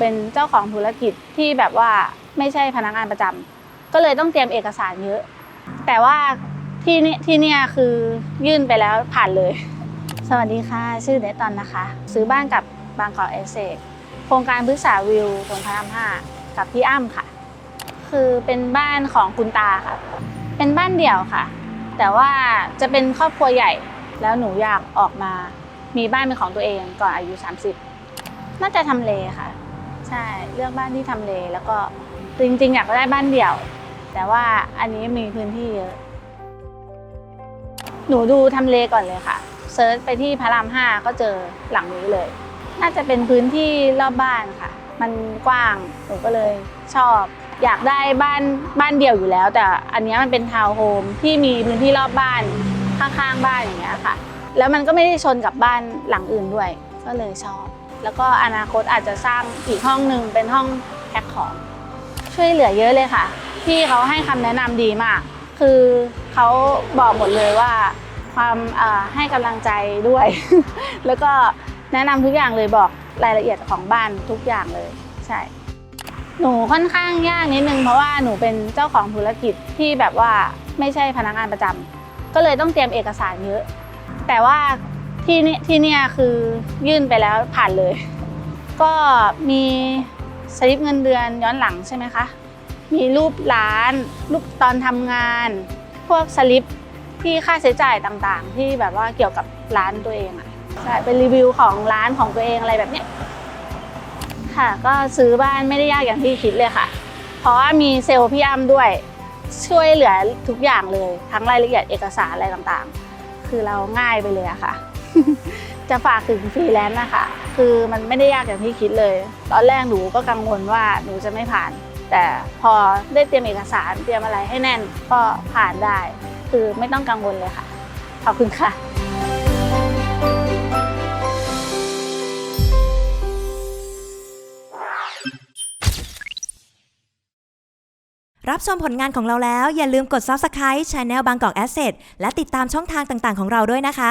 เป็นเจ้าของธุรกิจที่แบบว่าไม่ใช่พนักงานประจำก็เลยต้องเตรียมเอกสารเยอะ แต่ว่าที่นี่ที่เนี่ยคือยื่นไปแล้วผ่านเลย สวัสดีค่ะ ชื่อเดตอนนะคะ ซื้อบ้านกับบางกอกเอเซโครงการพฤกษาวิวตรงพระรามห้ากับพี่อ้ำค่ะ คือเป็นบ้านของคุณตาค่ะ เป็นบ้านเดี่ยวค่ะ แต่ว่าจะเป็นครอบครัวใหญ่ แล้วหนูอยากออกมามีบ้านเป็นของตัวเองก่อนอายุ 30 น่าจะทำเลค่ะ ใช่เลือกบ้านที่ทำเลแล้วก็จริงๆ อยากได้บ้านเดี่ยว แต่ว่าอันนี้มีพื้นที่เยอะ หนูดูทำเลก่อนเลยค่ะเซิร์ชไปที่พระรามห้าก็เจอหลังนี้เลย น่าจะเป็นพื้นที่รอบบ้านค่ะ มันกว้างหนูก็เลยชอบ อยากได้บ้านบ้านเดี่ยวอยู่แล้ว แต่อันเนี้ยมันเป็นทาวน์โฮมที่มีพื้นที่รอบบ้านข้างๆบ้านอย่างเงี้ยค่ะ แล้วมันก็ไม่ได้ชนกับบ้านหลังอื่นด้วย ก็เลยชอบ แล้วก็อนาคตอาจจะสร้างอีกห้องหนึ่งเป็นห้องแพ็คของ ช่วยเหลือเยอะเลยค่ะ พี่เขาให้คำแนะนำดีมาก คือเขาบอกหมดเลยว่าความให้กำลังใจด้วย แล้วก็แนะนำทุกอย่างเลยบอกรายละเอียดของบ้านทุกอย่างเลย ใช่ หนูค่อนข้างยากนิดนึงเพราะว่าหนูเป็นเจ้าของธุรกิจที่แบบว่าไม่ใช่พนักงานประจำก็เลยต้องเตรียมเอกสารเยอะ แต่ว่า ที่นี่ที่เนี่ยคือยื่นไปแล้วผ่านเลย ก็มีสลิปเงินเดือนย้อนหลังใช่ไหมคะ มีรูปร้าน รูปตอนทำงาน พวกสลิปที่ค่าใช้จ่ายต่างๆ ที่แบบว่าเกี่ยวกับร้านตัวเองอะใช่เป็นรีวิวของร้านของตัวเองอะไรแบบเนี้ยค่ะ ก็ซื้อบ้านไม่ได้ยากอย่างที่คิดเลยค่ะ เพราะว่ามีเซลล์พี่อ้ำด้วย ช่วยเหลือทุกอย่างเลย ทั้งรายละเอียดเอกสารอะไรต่างๆ คือเราง่ายไปเลยอะค่ะ จะฝากถึงฟรีแลนซ์นะคะคือมันไม่ได้ยากอย่างที่คิดเลย ตอนแรกหนูก็กังวลว่าหนูจะไม่ผ่าน แต่พอได้เตรียมเอกสารเตรียมอะไรให้แน่นก็ผ่านได้ คือไม่ต้องกังวลเลยค่ะ ขอบคุณค่ะรับชมผลงานของเราแล้วอย่าลืมกด Subscribe Channel บางกอก Asset และติดตามช่องทางต่างๆ ของเราด้วยนะคะ